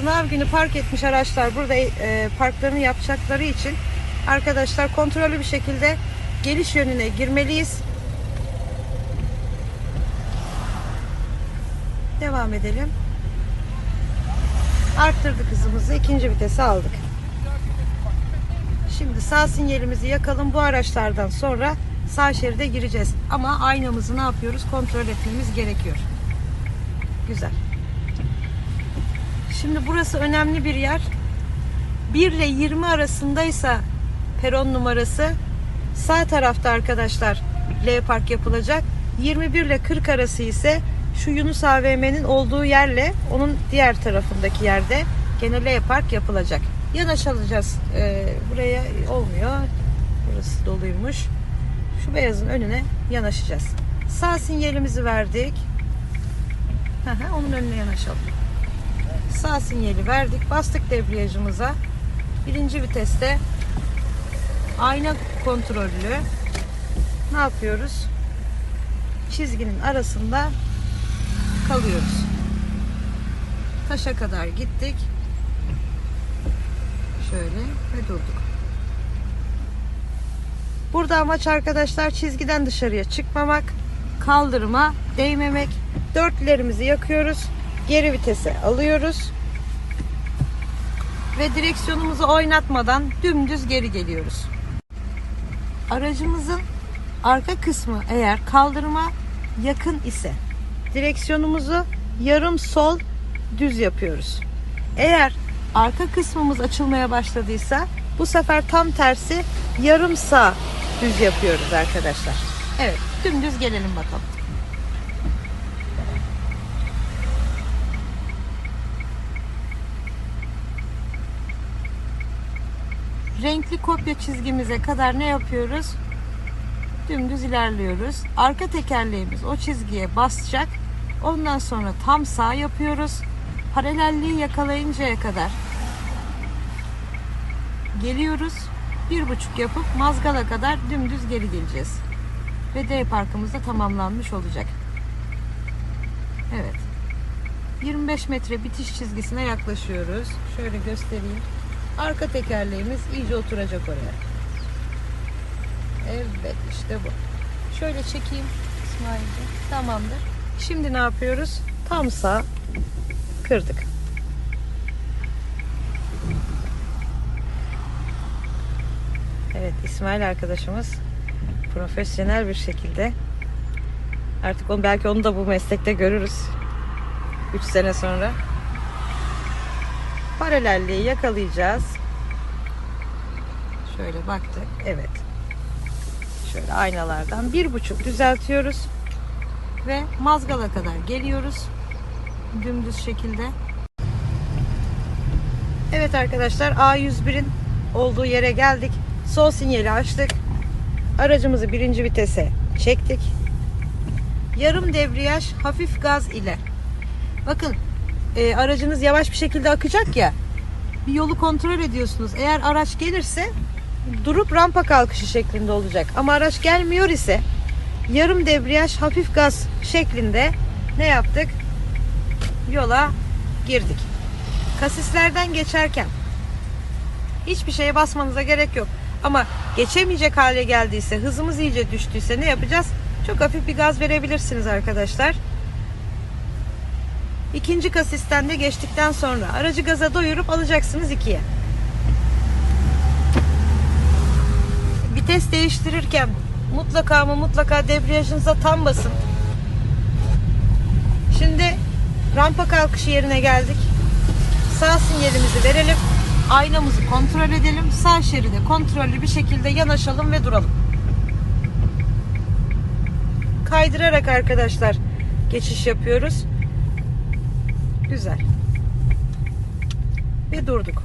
Sınav günü park etmiş araçlar burada e, parklarını yapacakları için arkadaşlar kontrollü bir şekilde geliş yönüne girmeliyiz. Devam edelim. Arttırdık hızımızı. ikinci vitese aldık. Şimdi sağ sinyalimizi yakalım. Bu araçlardan sonra sağ şeride gireceğiz. Ama aynamızı ne yapıyoruz? Kontrol etmemiz gerekiyor. Güzel. Şimdi burası önemli bir yer. 1 ile 20 arasındaysa peron numarası sağ tarafta arkadaşlar L park yapılacak. 21 ile 40 arası ise şu Yunus AVM'nin olduğu yerle onun diğer tarafındaki yerde gene L park yapılacak. Yanaş alacağız. Ee, buraya olmuyor. Burası doluymuş. Şu beyazın önüne yanaşacağız. Sağ sinyalimizi verdik. Onun önüne yanaşalım. Sağ sinyali verdik. Bastık debriyajımıza. Birinci viteste ayna kontrollü ne yapıyoruz? Çizginin arasında kalıyoruz. Taşa kadar gittik. Şöyle ve durduk. Burada amaç arkadaşlar çizgiden dışarıya çıkmamak, kaldırıma değmemek. Dörtlerimizi yakıyoruz. Geri vitese alıyoruz. Ve direksiyonumuzu oynatmadan dümdüz geri geliyoruz. Aracımızın arka kısmı eğer kaldırıma yakın ise direksiyonumuzu yarım sol düz yapıyoruz. Eğer arka kısmımız açılmaya başladıysa bu sefer tam tersi yarım sağ düz yapıyoruz arkadaşlar. Evet dümdüz gelelim bakalım. Renkli kopya çizgimize kadar ne yapıyoruz? Dümdüz ilerliyoruz. Arka tekerleğimiz o çizgiye basacak. Ondan sonra tam sağ yapıyoruz. Paralelliği yakalayıncaya kadar geliyoruz. Bir buçuk yapıp mazgala kadar dümdüz geri geleceğiz. Ve D parkımız da tamamlanmış olacak. Evet. 25 metre bitiş çizgisine yaklaşıyoruz. Şöyle göstereyim. Arka tekerleğimiz iyice oturacak oraya. Evet işte bu. Şöyle çekeyim İsmail'ciğim. Tamamdır. Şimdi ne yapıyoruz? Tam sağ kırdık. Evet İsmail arkadaşımız profesyonel bir şekilde artık onu belki onu da bu meslekte görürüz. 3 sene sonra paralelliği yakalayacağız. Şöyle baktık. Evet. Şöyle aynalardan bir buçuk düzeltiyoruz. Ve mazgala kadar geliyoruz. Dümdüz şekilde. Evet arkadaşlar A101'in olduğu yere geldik. Sol sinyali açtık. Aracımızı birinci vitese çektik. Yarım debriyaj hafif gaz ile. Bakın e, aracınız yavaş bir şekilde akacak ya bir yolu kontrol ediyorsunuz. Eğer araç gelirse durup rampa kalkışı şeklinde olacak. Ama araç gelmiyor ise yarım debriyaj hafif gaz şeklinde ne yaptık? Yola girdik. Kasislerden geçerken hiçbir şeye basmanıza gerek yok. Ama geçemeyecek hale geldiyse, hızımız iyice düştüyse ne yapacağız? Çok hafif bir gaz verebilirsiniz arkadaşlar. İkinci kasisten de geçtikten sonra aracı gaza doyurup alacaksınız ikiye. Vites değiştirirken mutlaka ama mutlaka debriyajınıza tam basın. Şimdi rampa kalkışı yerine geldik. Sağ sinyalimizi verelim. Aynamızı kontrol edelim. Sağ şeride kontrollü bir şekilde yanaşalım ve duralım. Kaydırarak arkadaşlar geçiş yapıyoruz. Güzel. Ve durduk.